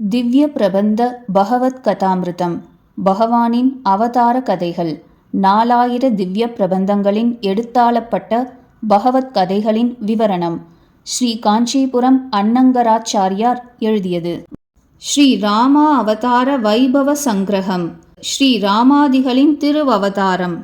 திவ்ய பிரபந்த பகவத் கதாமிருதம் பகவானின் அவதார கதைகள் நாலாயிர திவ்ய பிரபந்தங்களின் எடுத்தாளப்பட்ட பகவத் கதைகளின் விவரணம் ஸ்ரீ காஞ்சிபுரம் அன்னங்கராச்சாரியார் எழுதியது. ஸ்ரீ ராமா அவதார வைபவ சங்கிரகம் ஸ்ரீ ராமாதிகளின் திருவவதாரம்.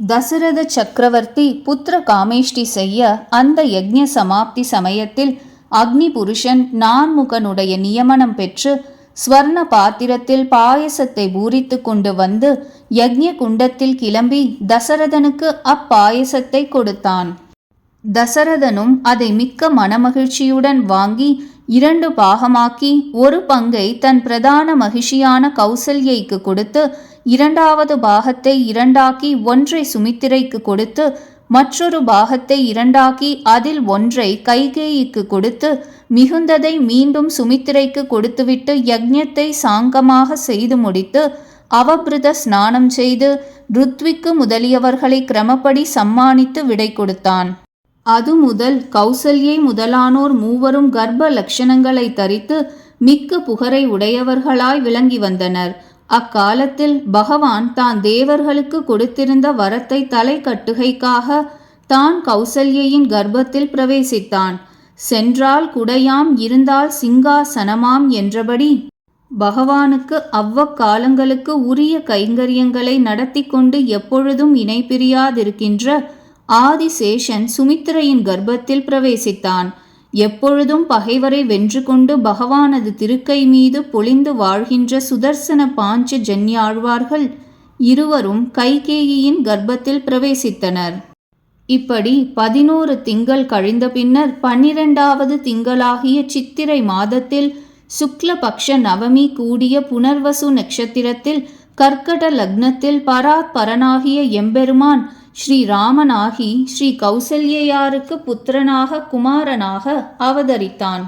தசரத சக்கரவர்த்தி புத்திர காமேஷ்டி செய்ய அந்த யக்ஞ சமாப்தி சமயத்தில் அக்னி புருஷன் நான்முகனுடைய நியமனம் பெற்று ஸ்வர்ண பாத்திரத்தில் பாயசத்தை பூரித்து கொண்டு வந்து யக்ஞ குண்டத்தில் கிளம்பி தசரதனுக்கு அப்பாயசத்தை கொடுத்தான். தசரதனும் அதை மிக்க மனமகிழ்ச்சியுடன் வாங்கி இரண்டு பாகமாக்கி ஒரு பங்கை தன் பிரதான மகிழ்ச்சியான கௌசல்யைக்கு கொடுத்து இரண்டாவது பாகத்தை இரண்டாக்கி ஒன்றை சுமித்திரைக்கு கொடுத்து மற்றொரு பாகத்தை இரண்டாக்கி அதில் ஒன்றை கைகேயிக்கு கொடுத்து மிகுந்ததை மீண்டும் சுமித்திரைக்கு கொடுத்துவிட்டு யக்ஞத்தை சாங்கமாக செய்து முடித்து அவபிருத ஸ்நானம் செய்து ருத்விக்கு முதலியவர்களை கிரமப்படி சம்மானித்து விடை கொடுத்தான். அது முதல் கௌசல்யை முதலானோர் மூவரும் கர்ப்ப லட்சணங்களை தரித்து மிக்க புகரை உடையவர்களாய் விளங்கி வந்தனர். அக்காலத்தில் பகவான் தான் தேவர்களுக்கு கொடுத்திருந்த வரத்தை தலை கட்டுகைக்காக தான் கௌசல்யின் கர்ப்பத்தில் பிரவேசித்தான். சென்றால் குடையாம் இருந்தால் சிங்காசனமாம் என்றபடி பகவானுக்கு அவ்வக்காலங்களுக்கு உரிய கைங்கரியங்களை நடத்தி கொண்டு எப்பொழுதும் இணை பிரியாதிருக்கின்ற ஆதிசேஷன் சுமித்திரையின் கர்ப்பத்தில் பிரவேசித்தான். எப்பொழுதும் பகைவரை வென்று கொண்டு பகவானது திருக்கை மீது பொழிந்து வாழ்கின்ற சுதர்சன பாஞ்ச ஜன்யாழ்வார்கள் இருவரும் கைகேயின் கர்ப்பத்தில் பிரவேசித்தனர். இப்படி பதினோரு திங்கள் கழிந்த பின்னர் பன்னிரண்டாவது திங்களாகிய சித்திரை மாதத்தில் சுக்லபக்ஷ நவமி கூடிய புனர்வசு நட்சத்திரத்தில் கர்க்கட லக்னத்தில் பராத் பரனாகிய எம்பெருமான் ஸ்ரீராமனாகி ஸ்ரீ கௌசல்யாருக்கு புத்திரனாக குமாரனாக அவதரித்தான்.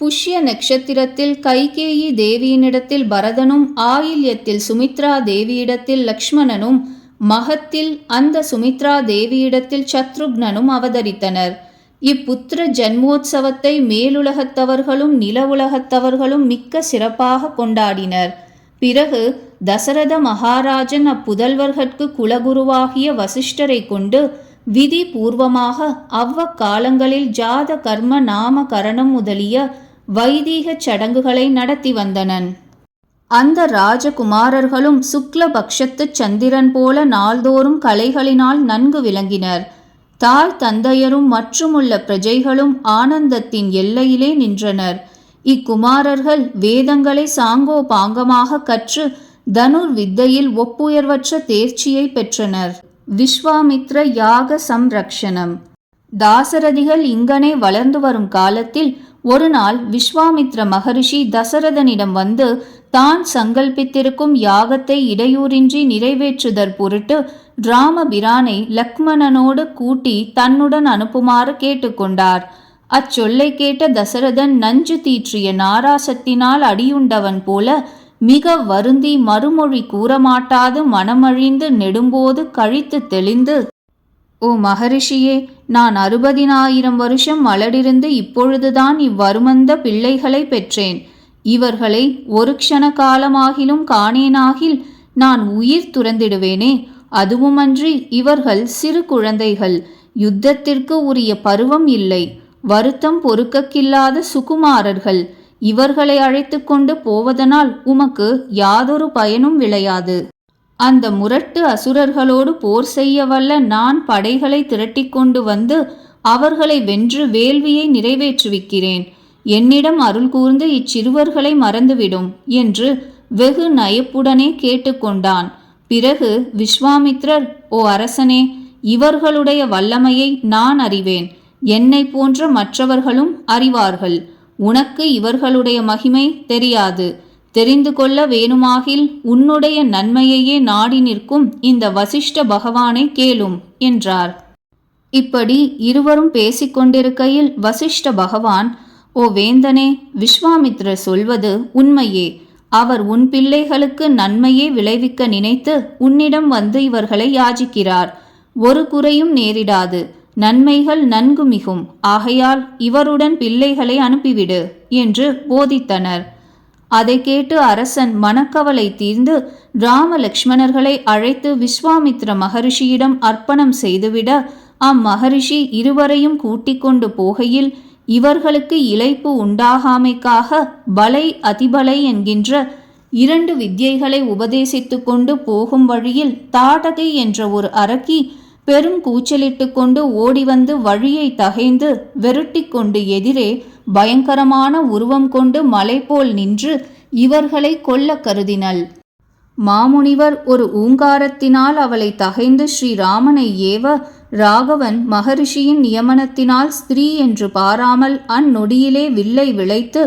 புஷ்ய நட்சத்திரத்தில் கைகேயி தேவியினிடத்தில் பரதனும் ஆயில்யத்தில் சுமித்ரா தேவியிடத்தில் லக்ஷ்மணனும் மகத்தில் அந்த சுமித்ரா தேவியிடத்தில் சத்ருக்னனும் அவதரித்தனர். இப்புத்திர ஜன்மோத்சவத்தை மேலுலகத்தவர்களும் நில உலகத்தவர்களும் மிக்க சிறப்பாக கொண்டாடினர். பிறகு தசரத மகாராஜன் அப்புதல்வர்கட்கு குலகுருவாகிய வசிஷ்டரை கொண்டு விதி பூர்வமாக அவ்வக்காலங்களில் ஜாத கர்ம நாம கரணம் முதலிய வைதீகச் சடங்குகளை நடத்தி வந்தனன். அந்த ராஜகுமாரர்களும் சுக்லபக்ஷத்துச் சந்திரன் போல நாள்தோறும் கலைகளினால் நன்கு விளங்கினர். தாய் தந்தையரும் மற்றுமுள்ள பிரஜைகளும் ஆனந்தத்தின் எல்லையிலே நின்றனர். இக்குமாரர்கள் வேதங்களை சாங்கோ பாங்கமாக கற்று தனுர் வித்தையில் ஒப்புயர்வற்ற தேர்ச்சியை பெற்றனர். விஸ்வாமித்ர யாக சம்ரக்ஷணம். தாசரதிகள் இங்கனே வளர்ந்து வரும் காலத்தில் ஒருநாள் விஸ்வாமித்ர மகரிஷி தசரதனிடம் வந்து தான் சங்கல்பித்திருக்கும் யாகத்தை இடையூறின்றி நிறைவேற்றுதற் பொருட்டு ராமபிரானை லக்மணனோடு கூட்டி தன்னுடன் அனுப்புமாறு கேட்டுக்கொண்டார். அச்சொல்லை கேட்ட தசரதன் நஞ்சு தீற்றிய நாராசத்தினால் அடியுண்டவன் போல மிக வருந்தி மறுமொழி கூறமாட்டாது மனமழிந்து நெடும்போது கழித்து தெளிந்து. ஓ மகரிஷியே நான் அறுபதினாயிரம் வருஷம் மலடிருந்து இப்பொழுதுதான் இவ்வருமந்த பிள்ளைகளை பெற்றேன். இவர்களை ஒரு க்ஷண காலமாகிலும் காணேனாகில் நான் உயிர் துறந்திடுவேனே. அதுவுமன்றி இவர்கள் சிறு குழந்தைகள். யுத்தத்திற்கு உரிய பருவம் இல்லை. வருத்தம் பொறுக்கக்கில்லாத சுகுமாரர்கள். இவர்களை அழைத்து கொண்டு போவதனால் உமக்கு யாதொரு பயனும் விளையாது. அந்த முரட்டு அசுரர்களோடு போர் செய்ய வல்ல நான் படைகளை திரட்டிக்கொண்டு வந்து அவர்களை வென்று வேள்வியை நிறைவேற்றுவிக்கிறேன். என்னிடம் அருள் கூர்ந்து இச்சிறுவர்களை மறந்துவிடும் என்று வெகு நயப்புடனே கேட்டுக்கொண்டான் பிறகு விஸ்வாமித்ரர் ஓ அரசனே இவர்களுடைய வல்லமையை நான் அறிவேன். என்னை போன்ற மற்றவர்களும் அறிவார்கள். உனக்கு இவர்களுடைய மகிமை தெரியாது. தெரிந்து கொள்ள வேணுமாகில் உன்னுடைய நன்மையையே நாடி நிற்கும் இந்த வசிஷ்ட பகவானை கேளும் என்றார். இப்படி இருவரும் பேசிக்கொண்டிருக்கையில் வசிஷ்ட பகவான் ஓ வேந்தனே விஸ்வாமித்ரர் சொல்வது உண்மையே. அவர் உன் பிள்ளைகளுக்கு நன்மையே விளைவிக்க நினைத்து உன்னிடம் வந்து இவர்களை யாஜிக்கிறார். ஒரு குறையும் நேரிடாது. நன்மைகள் நன்கு மிகும். ஆகையால் இவருடன் பிள்ளைகளை அனுப்பிவிடு என்று போதித்தனர். அதை கேட்டு அரசன் மனக்கவலை தீர்ந்து ராம லக்ஷ்மணர்களை அழைத்து விஸ்வாமித்ர மகரிஷியிடம் அர்ப்பணம் செய்துவிட அம்மகரிஷி இருவரையும் கூட்டிக் கொண்டு போகையில் இவர்களுக்கு இழைப்பு உண்டாகாமைக்காக பலை அதிபலை என்கின்ற இரண்டு வித்யைகளை உபதேசித்துக்கொண்டு போகும் வழியில் தாடகை என்ற ஒரு அரக்கி பெரும் கூச்சலிட்டு கொண்டு ஓடி வந்து வழியை தகைந்து வெருட்டி கொண்டு எதிரே பயங்கரமான உருவம் கொண்டு மலை போல் நின்று இவர்களை கொல்ல கருதினள். மாமுனிவர் ஒரு ஊங்காரத்தினால் அவளை தகைந்து ஸ்ரீராமனை ஏவ ராகவன் மகரிஷியின் நியமனத்தினால் ஸ்திரீ என்று பாராமல் அந்நொடியிலே வில்லை விளைத்து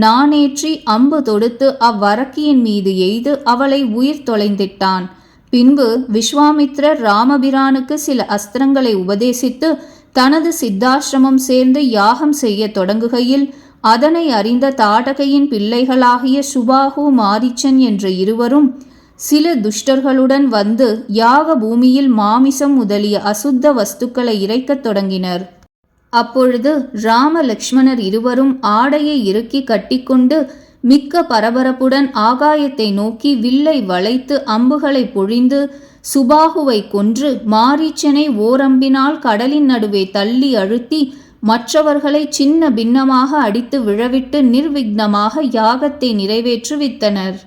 நானேற்றி அம்பு தொடுத்து அவ்வரக்கியின் மீது எய்து அவளை உயிர் தொலைந்திட்டான். பின்பு விஸ்வாமித்ரர் ராமபிரானுக்கு சில அஸ்திரங்களை உபதேசித்து தனது சித்தாசிரமம் சேர்ந்து யாகம் செய்ய தொடங்குகையில் அதனை அறிந்த தாடகையின் பிள்ளைகளாகிய சுபாகு மாரிச்சன் என்ற இருவரும் சில துஷ்டர்களுடன் வந்து யாக பூமியில் மாமிசம் முதலிய அசுத்த வஸ்துக்களை இறைக்கத் தொடங்கினர். அப்பொழுது ராம லக்ஷ்மணர் இருவரும் ஆடையை இறுக்கி கட்டிக்கொண்டு மிக்க பரபரப்புடன் ஆகாயத்தை நோக்கி வில்லை வளைத்து அம்புகளை பொழிந்து சுபாகுவை கொன்று மாரீச்சனை ஓரம்பினால் கடலின் நடுவே தள்ளி அழுத்தி மற்றவர்களை சின்ன பின்னமாக அடித்து விழவிட்டு நிர்விக்னமாக யாகத்தை நிறைவேற்றுவித்தனர்.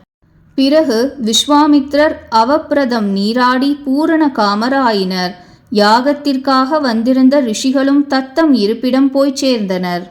பிறகு விஸ்வாமித்ரர் அவப்பிரதம் நீராடி பூரண காமராயினர். யாகத்திற்காக வந்திருந்த ரிஷிகளும் தத்தம் இருப்பிடம் போய்ச் சேர்ந்தனர்.